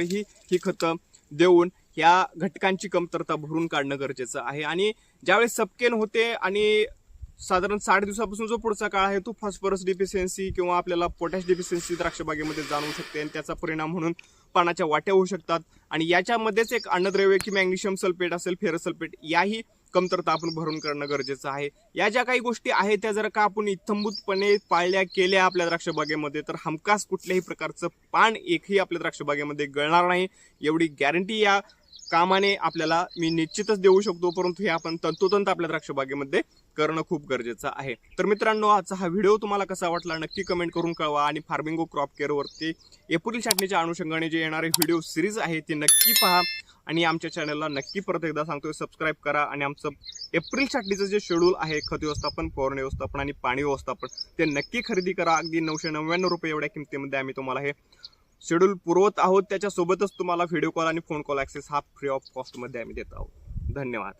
ही ही खतं देऊन ह्या घटकांची कमतरता भरून काढणं गरजेचं आहे. आणि ज्यावेळेस सपकेन होते आणि साधारण साठ दिवसापासून जो पुढचा काळ आहे तो फॉस्फरस डिफिशियन्सी किंवा आपल्याला पोटॅश डिफिशियन्सी द्राक्षबागेमध्ये जाणवू शकते आणि त्याचा परिणाम म्हणून पानाच्या वाट्या होऊ शकतात. आणि याच्यामध्येच एक अन्नद्रव्य की मॅग्नेशियम सल्फेट असेल फेरसल्फेट याही कमतरता आपण भरून करणं गरजेचं आहे. या ज्या काही गोष्टी आहेत त्या जर का आपण इत्थंभूतपणे पाळल्या केल्या आपल्या द्राक्षबागेमध्ये तर हमखास कुठल्याही प्रकारचं पान एकही आपल्या द्राक्षबागेमध्ये गळणार नाही. एवढी गॅरंटी या कामाने आपल्याला मी निश्चितच देऊ शकतो परंतु हे आपण तंतोतंत आपल्या द्राक्षबागेमध्ये करणं खूप गरजेचं आहे. तर मित्रांनो आजचा हा व्हिडिओ तुम्हाला कसा वाटला नक्की कमेंट करून कळवा आणि फार्मिंगो क्रॉप केअरवरती एप्रिल छाटणीच्या अनुषंगाने जे येणारे व्हिडिओ सिरीज आहे ते नक्की पहा आणि आमच्या चॅनलला नक्की परत एकदा सांगतोय सबस्क्राईब करा आणि आमचं एप्रिल छाटणीचं जे शेड्यूल आहे खत व्यवस्थापन पौरण व्यवस्थापन आणि पाणी व्यवस्थापन ते नक्की खरेदी करा. अगदी नऊशे नव्याण्णव रुपये एवढ्या किमतीमध्ये आम्ही तुम्हाला हे शेड्यूल पुरवत आहोत. त्याच्यासोबतच तुम्हाला व्हिडिओ कॉल आणि फोन कॉल ॲक्सेस हा फ्री ऑफ कॉस्टमध्ये आम्ही देत आहोत. धन्यवाद.